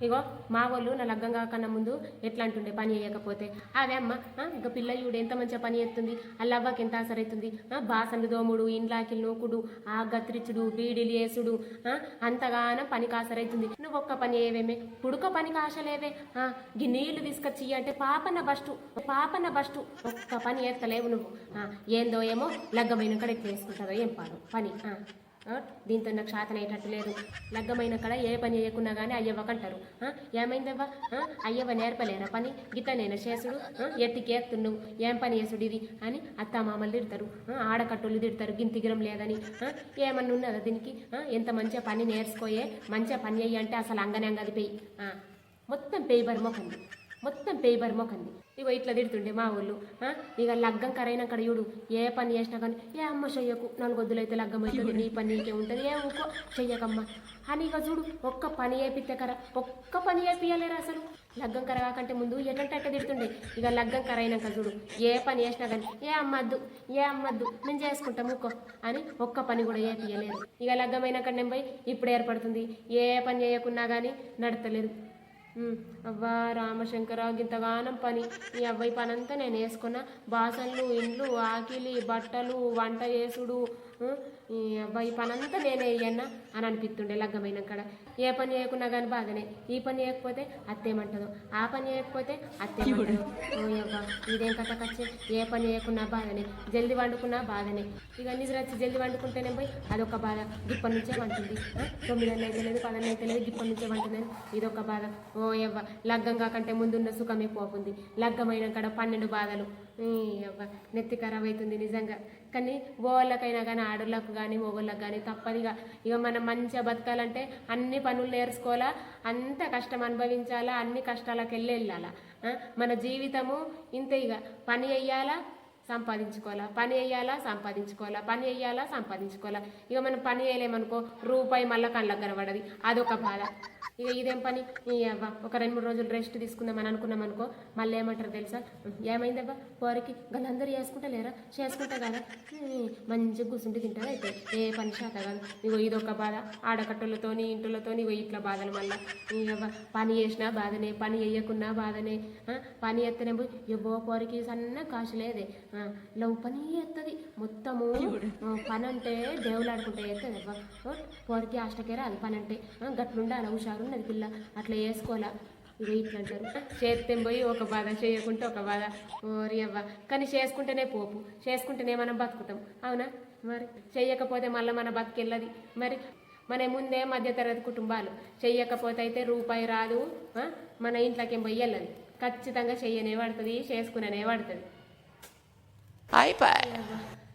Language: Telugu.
ఇగో మా వాళ్ళు నా లగ్గం కన్నా ముందు ఎట్లా అంటుండే పని చేయకపోతే? అదే అమ్మ ఇంకా పిల్ల ఎంత మంచిగా పని చేస్తుంది అల్లవ్వకి ఎంత ఆసరైతుంది బాసన్లు దోముడు ఇండ్లాకి నూకుడు ఆ గత్రిచుడు బీడీలు వేసుడు అంతగానం అంతగానో పనికి ఆసరైతుంది నువ్వు ఒక్క పని ఏవేమే పుడుక పనికి ఆశలేవే ఆ, నీళ్ళు తీసుకొచ్చి అంటే పాపన బస్టు పాపన బస్టు ఒక్క పని చేస్తలేవు నువ్వు. ఏందో ఏమో లగ్గమైన కడ ఎట్లా వేసుకుంటారో ఏం పాడు పని దీంతో నాకు శాతం అయ్యేటట్టు లేదు. లగ్గమైన కడ ఏ పని చేయకున్నా కానీ అయ్యవ్వకంటారు. కంటారు ఏమైందవ్వా? అయ్యవ్వ నేర్పలేరా పని? గిట్ట నేను చేసుడు ఆ, ఎట్టికి ఏం పని చేసుడు ఇది? అని అత్త మామలు తిడతారు ఆడకట్టులు తిడతారు. గింతిగిరం లేదని. ఏమన్నా ఉన్నదా దీనికి? ఎంత మంచిగా పని నేర్చుకోయే మంచిగా పని అయ్యి అంటే అసలు అంగనే అంగది పెయ్యి. ఆ, మొత్తం పెయ్యి బరిమోకంది మొత్తం పేపర్ మోకంది ఇగో ఇట్లా తిడుతుండే మా ఊళ్ళు ఇక లగ్గం కరైన అక్కడ చూడు ఏ పని చేసినా కానీ ఏ అమ్మ చెయ్యకు నాలుగొద్దులు అయితే లగ్గం అవుతుంది నీ పని నీకే ఉంటుంది ఏ ఊకో చెయ్యకమ్మ. అని ఇక చూడు ఒక్క పని చేపిస్తే కర ఒక్క పని చేపియలేరు అసలు. లగ్గం కర కాకంటే ముందు ఎటంటే అట్ట తిడుతుండే. ఇక లగ్గం కరైనాక చూడు ఏ పని చేసినా కానీ ఏ అమ్మద్దు ఏ అమ్మద్దు నేను చేసుకుంటాం ఊకో అని ఒక్క పని కూడా చేపియలేరు ఇక లగ్గమైనాక నేను పోయి ఇప్పుడు ఏర్పడుతుంది ఏ పని చేయకున్నా కానీ నడతలేదు. అవ్వా రామశంకర గింతగానం పని. ఈ అబ్బాయి పని అంతా నేను వేసుకున్నా. బాసన్లు ఇండ్లు ఆకిలి బట్టలు వంట చేసుడు ఈ అబ్బాయి పనంతా నేనే వేయన్నా అని అనిపిస్తుండే లగ్గమైన కాడ. ఏ పని చేయకున్నా కానీ బాధనే. ఈ పని చేయకపోతే అత్తేమంటదో. ఆ పని చేయకపోతే అత్తేమంటదో. ఓ అబ్బా ఇదేం కథ కచ్చే? ఏ పని చేయకున్నా బాధనే. జల్ది వండుకున్నా బాధనే. ఇక నిద్ర వచ్చి జల్ది వండుకుంటేనే పోయి అదొక బాధ. గిప్పటి నుంచే వంటుంది తొమ్మిది అన్నైతే అయితే లేదు పదన్న అయితే లేదు గిప్పటి నుంచే వంటుందని ఇదొక బాధ. ఓ యవ్వ లగ్గం కాకంటే ముందున్న సుఖమే పోతుంది లగ్గమైన కడ పన్నెండు బాధలు. యవ్వ నెత్తి ఖరాబ్ అవుతుంది నిజంగా. కానీ ఓళ్ళకైనా కానీ ఆడోళ్ళకు కానీ మొగోళ్ళకు కానీ తప్పదిగా. ఇక మనం మంచిగా బతకాలంటే అన్ని పనులు నేర్చుకోవాలా? అంత కష్టం అనుభవించాలా? అన్ని కష్టాలకు వెళ్ళి వెళ్ళాలా మన జీవితము ఇంతే ఇక పని అయ్యాలా సంపాదించుకోవాలా? పని వేయాలా సంపాదించుకోవాలా? పని వేయాలా సంపాదించుకోవాలా? ఇక మనం పని చేయలేమనుకో రూపాయి మళ్ళీ కళ్ళకు కనబడది. అదొక బాధ. ఇక ఇదేం పని? ఈ అవ్వ ఒక రెండు మూడు రోజులు రెస్ట్ తీసుకుందామని అనుకున్నాం అనుకో మళ్ళీ ఏమంటారు తెలుసా? ఏమైందబ్బా పోరికి వాళ్ళందరూ చేసుకుంటా లేరా? చేసుకుంటా కదా? మంచిగా కూర్చుంటే తింటారు అయితే? ఏ పని శాత కాదు. ఇగో ఇదొక బాధ. ఆడకట్టలతోని ఇంటులతోని ఇగో ఇట్లా బాధలు మళ్ళీ. ఈ పని చేసినా బాధనే పని వేయకున్నా బాధనే పని ఎత్తనే పోయి ఇవ్వో పోరికి సన్న కాసు లవ్ పని ఎత్తది. మొత్తము పని అంటే దేవుళ్ళు ఆడుకుంటే ఎత్తది. అవ్వ ఆ, పోరికి ఆష్టకే రాదు పని అంటే ఆ, గట్లుండాలి హుషారు ఉన్నది పిల్ల. అట్లా వేసుకోవాలా ఇది ఇట్లా అంటారు. చేస్తే పోయి ఒక బాధ చేయకుంటే ఒక బాధ. ఓరి అవ్వ. కానీ చేసుకుంటేనే పోపు. చేసుకుంటేనే మనం బతుకుతాం. అవునా? మరి చెయ్యకపోతే మళ్ళీ మన బతికెళ్ళది. మరి మన ముందే మధ్యతరగతి కుటుంబాలు. చెయ్యకపోతే అయితే రూపాయి రాదు. మన ఇంట్లోకి పోయి వెళ్ళదు. ఖచ్చితంగా చెయ్యనే పడుతుంది చేసుకునే పడుతుంది. 拜拜。